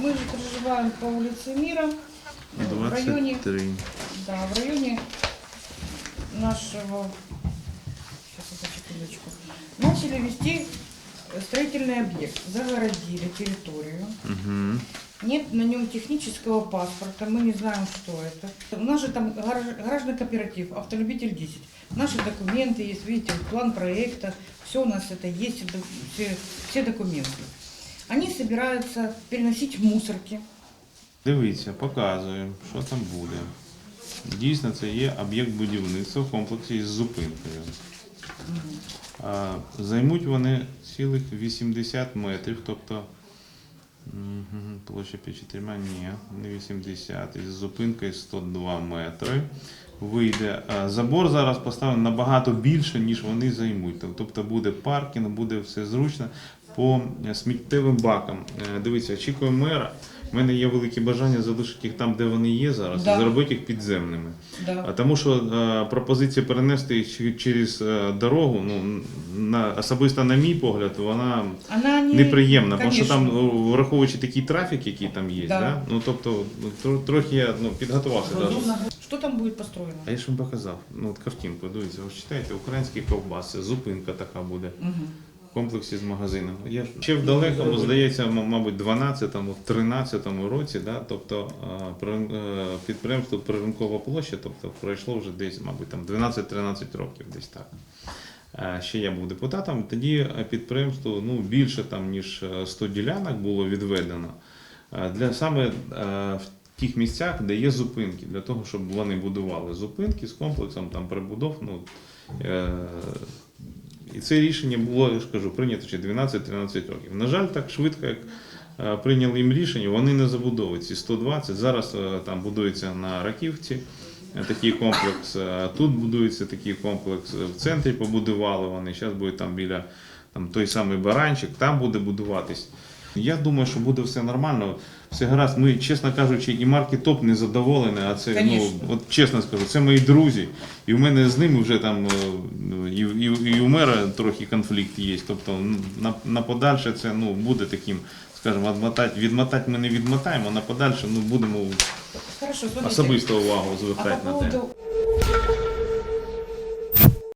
Мы же проживаем по улице Мира, э, в районе, 23. да, в районе нашего, сейчас я секундочку, начали вести строительный объект, загородили территорию. Угу. Нет на нем технического паспорта, мы не знаем, что это. У нас же там гараж- гаражный кооператив, автолюбитель 10. Наши документы есть, видите, план проекта, все у нас это есть, все, все документы. Они собираются переносить мусорки. Дивіться, показуємо, що там буде. Дійсно, це є об'єкт будівництва в комплексі із зупинкою. Займуть вони цілих 80 метрів, тобто площа під чотирма, ні, не 80, із зупинкою 102 метри. Вийде. Забор зараз поставлений набагато більше, ніж вони займуть. Тобто буде паркінг, буде все зручно по е, сміттєвим бакам. Е, Дивіться, очікуємо мера. У мене є велике бажання залишити їх там, де вони є зараз, Да. і зробити їх підземними. Да. Тому що е, пропозиція перенести їх через е, дорогу, ну на особисто на мій погляд, вона Она не... неприємна, тому що там, враховуючи такий трафік, який там є, Да. да. ну тобто трохи я ну, підготувався даже. Что там будет построено? А я ж вам показав, ну от картинку, дивіться, ви читаєте, українські ковбаси, зупинка така буде. Мгм. Комплексі з магазином. Я ще в далекому, здається, мабуть, 12-му, 13-му році, да, тобто пририн- е, підприємство Приринкова площа, тобто пройшло вже десь, мабуть, там 12-13 років, десь так. Е, Ще я був депутатом, тоді е, підприємство ну, більше там, ніж е, 100 ділянок було відведено е, для саме е, в тих місцях, де є зупинки, для того, щоб вони будували зупинки з комплексом там прибудов. Ну, е, і це рішення було, я ж кажу, прийнято ще 12-13 років. На жаль, так швидко, як е, прийняли їм рішення, вони не забудовують ці 120. Зараз е, там будується на Раківці е, такий комплекс, тут будується такий комплекс, в центрі побудували вони, зараз буде там біля там, той самий баранчик, там буде будуватись. Я думаю, що буде все нормально. Все гаразд. Ми, чесно кажучи, і марки топ не задоволені, а це, ну, от чесно скажу, це мої друзі. І в мене з ними вже там ну, і, і, і у мера трохи конфлікт є. Тобто ну, на, на подальше це ну, буде таким, скажімо, відмотати, відмотати ми не відмотаємо, а на подальше ну, будемо Хорошо, особисто увагу звертати а на те.